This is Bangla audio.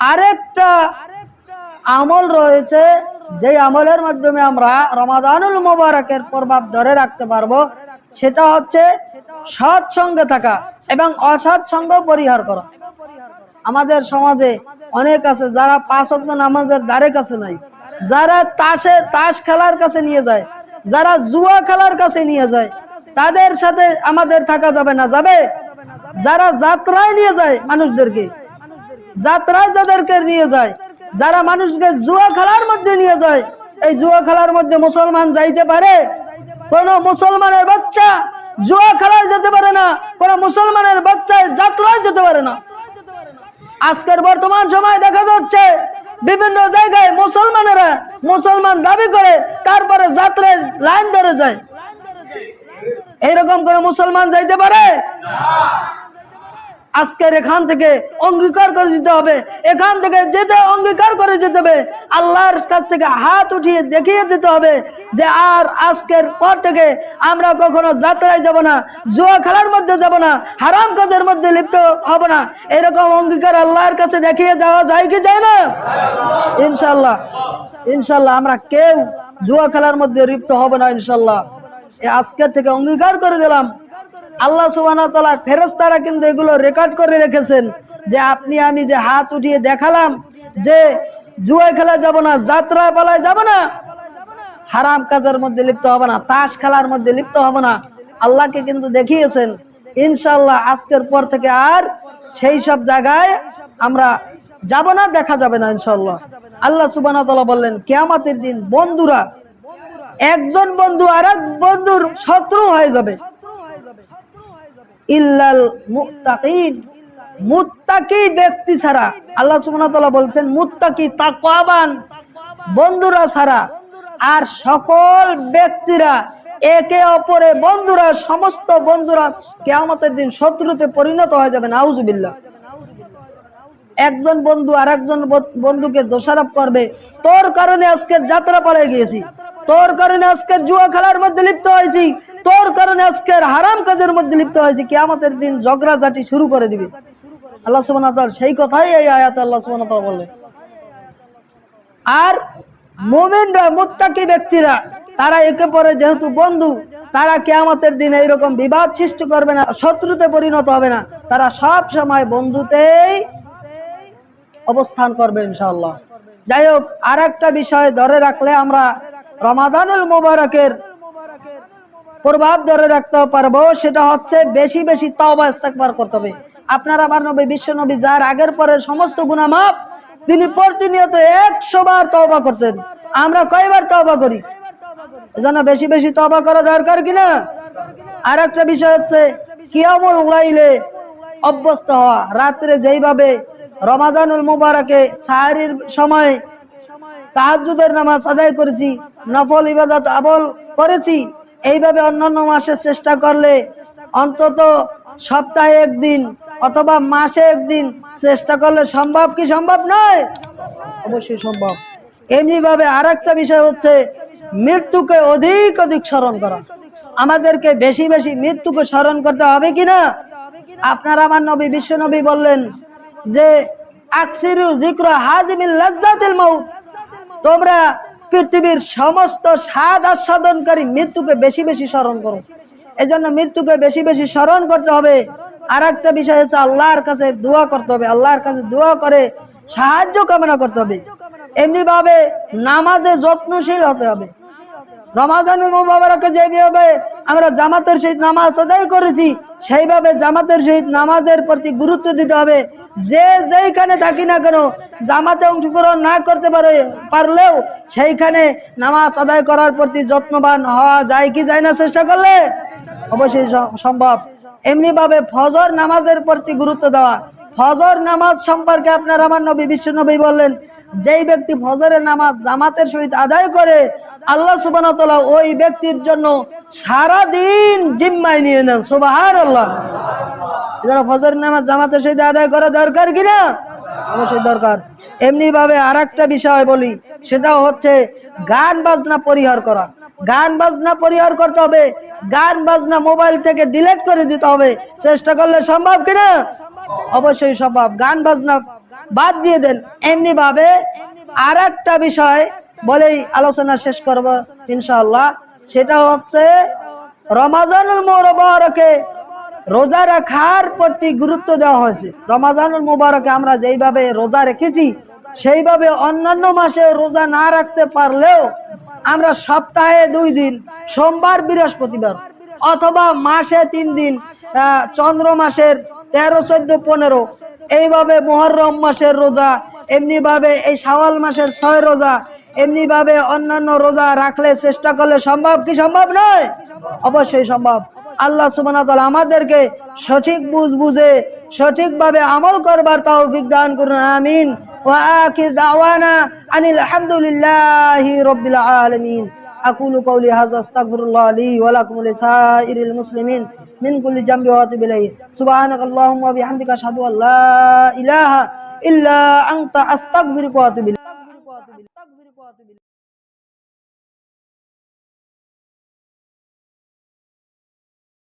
আরেকটা আমল রয়েছে যে আমলের মাধ্যমে আমরা রমাদানুল মোবারকের প্রভাব ধরে রাখতে পারব, সেটা হচ্ছে সৎ সঙ্গে থাকা এবং অসৎ সঙ্গ পরিহার করা। আমাদের সমাজে অনেক আছে যারা পাঁচ অক্ট নামাজের দ্বারে কাছে নাই, যারা তাসে, তাস খেলার কাছে নিয়ে যায়, যারা জুয়া খেলার কাছে নিয়ে যায়, তাদের সাথে আমাদের থাকা যাবে না, যাবে? যারা যাত্রায় নিয়ে যায় মানুষদেরকে যাত্রায় যাদেরকে নিয়ে যায়, যারা মানুষকে জুয়া খেলার মধ্যে নিয়ে যায়, এই জুয়া খেলার মধ্যে মুসলমান যাইতে পারে। কোন মুসলমানের বাচ্চা জুয়া খেলায় যেতে পারে না, কোন মুসলমানের বাচ্চা যাত্রায় যেতে পারে না। আজকের বর্তমান সময় দেখা যাচ্ছে, বিভিন্ন জায়গায় মুসলমানেরা মুসলমান দাবি করে, তারপরে যাত্রায় লাইন ধরে যায়। এইরকম কোন মুসলমান যাইতে পারে? আজকের এখান থেকে অঙ্গীকার করে দিতে হবে। এখান থেকে যেতে অঙ্গীকার করে যেতে হবে। আল্লাহর কাছ থেকে হাত উঠিয়ে দেখিয়ে যেতে হবে যে আর আজকের পর থেকে আমরা কখনো যাত্রায় যাব না, জুয়া খেলার মধ্যে যাব না, হারাম কাজের মধ্যে লিপ্ত হব না। এরকম অঙ্গীকার আল্লাহর কাছে দেখিয়ে দেওয়া যায় কি যায় না? ইনশাল্লাহ ইনশাল্লাহ আমরা কেউ জুয়া খেলার মধ্যে লিপ্ত হব না ইনশাল্লাহ আজকের থেকে অঙ্গীকার করে দিলাম। আল্লাহ ওয়া তাআলার কিন্তু এগুলো রেকর্ড করে রেখেছেন যে আপনি, আমি যে হাত উঠিয়ে দেখালাম যে জুয়া খেলা যাব না যাত্রা পালায় যাব না, হারাম কাজের মধ্যে লিপ্ত হবে না, তাস খেলার মধ্যে লিপ্ত হবে না। আল্লাহকে কিন্তু দেখিয়েছেন ইনশাল্লাহ আজকের পর থেকে আর সেই সব জায়গায় আমরা যাব না, দেখা যাবে না ইনশাল্লাহ আল্লাহ তাআলা বললেন, কিয়ামতের দিন বন্ধুরা, একজন বন্ধু আর বন্ধুর শত্রু হয়ে যাবে। ইল্লাল মুত্তাকিন। মুত্তাকি ব্যক্তি ছাড়া, আল্লাহ সুবহানাহু বলছেন, মুত্তাকি তাকওয়াবান, বন্ধুরা ছাড়া। আর সকল ব্যক্তিরা একে অপরে বন্ধুরা, সমস্ত বন্ধুরা কিয়ামতের দিন শত্রুতে পরিণত হয়ে যাবে নাউজুবিল্লাহ। একজন বন্ধু আর একজন বন্ধুকে দোষারোপ করবে। তোর কারণে আজকে যাত্রা পালিয়ে গিয়েছি। তোর কারণে আজকে জুয়া খেলার মধ্যে লিপ্ত হয়েছি। তোর কারণে আজকের হারাম কাজের মধ্যে লিপ্ত হয়েছি, কিয়ামতের দিন ঝগড়া জাটি শুরু করে দিবে। আল্লাহ তাআলা সেই কথাই এই আয়াতে আল্লাহ তাআলা বললেন। আর মুমিনরা, মুত্তাকি ব্যক্তিরা, তারা একে পরে যেহেতু বন্ধু, তারা কেয়ামতের দিন এইরকম বিবাদ সৃষ্টি করবে না, শত্রুতে পরিণত হবে না, তারা সব সময় বন্ধুতেই অবস্থান করবে ইনশাআল্লাহ। যাই হোক আর একটা বিষয় ধরে রাখলে আমরা রমাদানুল মোবারকের প্রভাব ধরে রাখতে পারব, সেটা হচ্ছে বেশি বেশি তওবা ইস্তেগফার করতে হবে। আপনার আমার নবী, বিশ্ব নবী, যার আগের পরের সমস্ত মাফ, তিনি প্রতিনিয়ত একশো বার তওবা করতেন। আমরা কয়বার তওবা করি? এজন্য বেশি বেশি তওবা করা দরকার কিনা? আর একটা বিষয় হচ্ছে, কিয়ামুল লাইলে অভ্যস্ত হওয়া, রাত্রে যেইভাবে রমাদানুল মুবারকে সাহারির সময় তাহাজুদের নামাজ আদায় করেছি, নফল ইবাদত আবল করেছি এইভাবে অন্যান্য মাসে চেষ্টা করলে অন্তত সপ্তাহে একদিন অথবা মাসে একদিন চেষ্টা করলে সম্ভব কি সম্ভব নয়? অবশ্যই সম্ভব। এমনিভাবে আর একটা বিষয় হচ্ছে মৃত্যুকে অধিক অধিক স্মরণ করা। আমাদেরকে বেশি বেশি মৃত্যুকে স্মরণ করতে হবে কিনা আপনার আমার নবী বিশ্ব নবী বললেন যে আকসিরু জিক্র হাজিমিল লজ্জাতিল তোমরা পৃথিবীর সমস্ত স্বাদ আস্বাদনকারী মৃত্যুকে বেশি বেশি স্মরণ করো এজন্য মৃত্যুকে বেশি বেশি স্মরণ করতে হবে। আর একটা বিষয় হচ্ছে আল্লাহর কাছে দোয়া করতে হবে। আল্লাহর কাছে দোয়া করে সাহায্য কামনা করতে হবে। এমনি ভাবে নামাজে যত্নশীল হতে হবে। রমাদানুল মুবারকে যেভাবে আমরা জামাতের সহিত নামাজ আদায় করেছি, সেইভাবে জামাতের সহিত নামাজের প্রতি গুরুত্ব দিতে হবে। যে যেইখানে থাকি না কেন, জামাতে অংশগ্রহণ না করতে পারে, পারলেও সেইখানে নামাজ আদায় করার প্রতি যত্নবান হওয়া যায় কি যায় না চেষ্টা করলে? অবশ্যই সম্ভব। এমনি ভাবে ফজর নামাজের প্রতি গুরুত্ব দেওয়া। ফজর নামাজ সম্পর্কে আপনার আমার নবী, বিশ্ব নবী বললেন, যেই ব্যক্তি ফজরের নামাজ জামাতের সহিত আদায় করে, আল্লাহ সুবান ওই ব্যক্তির জন্য সারা দিন জিম্মায় নিয়ে নেন। সুবাহার আল্লাহ যারা ফজর নামাজ জামাতের সহিত আদায় করা দরকার কিনা? অবশ্যই দরকার। এমনি ভাবে আর একটা বিষয় বলি, সেটাও হচ্ছে গান বাজনা পরিহার করা। গান বাজনা পরিহার করতে হবে, গান বাজনা মোবাইল থেকে ডিলিট করে দিতে হবে। চেষ্টা করলে সম্ভব কিনা? অবশ্যই সম্ভব। গান বাজনা বাদ দিয়ে দেন। এমনি ভাবে আর একটা বিষয় বলেই আলোচনা শেষ করব ইনশাল্লাহ সেটা হচ্ছে রমাজানুল মোবারকে রোজা রাখার প্রতি গুরুত্ব দেওয়া হয়েছে। রমাজানুল মুবারকে আমরা যেইভাবে রোজা রেখেছি, সেইভাবে অন্যান্য মাসে রোজা না রাখতে পারলেও আমরা সপ্তাহে দুই দিন, সোমবার, বৃহস্পতিবার অথবা মাসে তিন দিন চন্দ্র মাসের তেরো, চোদ্দ, পনেরো, এইভাবে মোহরম মাসের রোজা, এমনিভাবে এই শাওয়াল মাসের ছয় রোজা, এমনিভাবে অন্যান্য রোজা রাখলে চেষ্টা করলে সম্ভব কি সম্ভব নয়? অবশ্যই সম্ভব। আল্লাহ ওয়া আমাদেরকে সঠিক বুঝ বুঝে, সঠিকভাবে আমল করবার তৌফিক দান করুন, আমিন। দাওয়ানা আনিল হামদুলিল্লাহি রাব্বিল আলামিন। আকুলু কওলি হাযা, আস্তাগফিরুল্লাহ লি ওয়া লাকুম লিসাইরিল মুসলিমিন। মিন কুল্লি জামবি ওয়া আতুবু ইলাইহি। সুবহানাকাল্লাহুম্মা ওয়া বিহামদিকা আশহাদু আল লা ইলাহা ইল্লা আনতা, আস্তাগফিরুকা ওয়া আতুবু ইলাইক